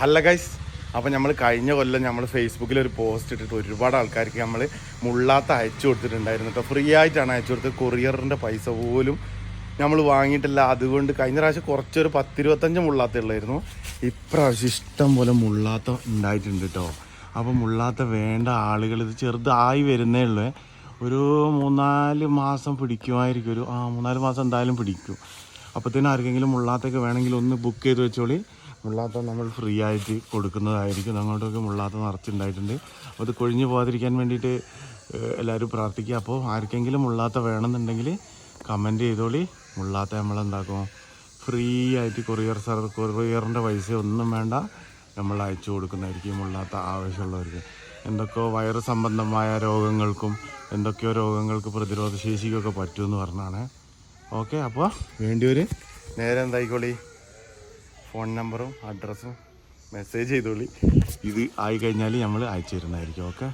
ഹല്ല guys അപ്പോൾ നമ്മൾ കഴിഞ്ഞ കൊല്ലം നമ്മൾ ഫേസ്ബുക്കിൽ ഒരു പോസ്റ്റ് ഇട്ടിട്ട് ഒരുപാട് ആൾക്കാർക്ക് നമ്മൾ മുള്ളാത്ത അയച്ചു കൊടുത്തിട്ടുണ്ടായിരുന്നു കേട്ടോ ഫ്രീ ആയിട്ടാണ് അയച്ചു കൊടുത്തത്. കൊറിയറിന്റെ പൈസ പോലും നമ്മൾ വാങ്ങിയിട്ടില്ല. അതുകൊണ്ട് കഴിഞ്ഞ പ്രാവശ്യം കുറച്ചൊരു പത്തിരുപത്തഞ്ച് മുള്ളാത്ത ഉള്ളായിരുന്നു ഇപ്രാവശ്യം ഇഷ്ടം പോലെ മുള്ളാത്ത ഉണ്ടായിട്ടുണ്ട് കേട്ടോ അപ്പോൾ മുള്ളാത്ത വേണ്ട ആളുകൾ ഇത് ചെറുതായി വരുന്നേ ഉള്ളൂ. ഒരു മൂന്നാൽ മാസം പിടിക്കുമായിരിക്കും. ഒരു ആ മൂന്നാൽ മാസം എന്തായാലും പിടിക്കും. അപ്പോഴത്തേനും ആർക്കെങ്കിലും മുള്ളാത്തൊക്കെ വേണമെങ്കിൽ ഒന്ന് ബുക്ക് ചെയ്ത് വെച്ചോളി. മുള്ളാത്ത നമ്മൾ ഫ്രീ ആയിട്ട് കൊടുക്കുന്നതായിരിക്കും. അങ്ങോട്ടൊക്കെ മുള്ളാത്ത നിറച്ചുണ്ടായിട്ടുണ്ട്. അപ്പോൾ അത് കൊഴിഞ്ഞു പോകാതിരിക്കാൻ വേണ്ടിയിട്ട് എല്ലാവരും പ്രാർത്ഥിക്കുക. അപ്പോൾ ആർക്കെങ്കിലും മുള്ളാത്ത വേണമെന്നുണ്ടെങ്കിൽ കമന്റ് ചെയ്തോളി. മുള്ളാത്ത നമ്മളെന്താക്കും ഫ്രീ ആയിട്ട് കൊറിയർ സർ കൊറിയറിന്റെ പൈസ ഒന്നും വേണ്ട. നമ്മൾ അയച്ചു കൊടുക്കുന്നതായിരിക്കും മുള്ളാത്ത ആവശ്യമുള്ളവർക്ക്. എന്തൊക്കെയോ വൈറസ് സംബന്ധമായ രോഗങ്ങൾക്കും എന്തൊക്കെയോ രോഗങ്ങൾക്ക് പ്രതിരോധ ശേഷിക്കൊക്കെ പറ്റുമെന്ന് പറഞ്ഞാണ്. ഓക്കെ അപ്പോൾ വേണ്ടിയൊരു നേരെ എന്തായിക്കോളി? ഫോൺ നമ്പറും അഡ്രസ്സും മെസ്സേജ് ചെയ്തോളി. ഇത് ആയി കഴിഞ്ഞാൽ നമ്മൾ അയച്ചു തരുന്നതായിരിക്കും ഓക്കെ?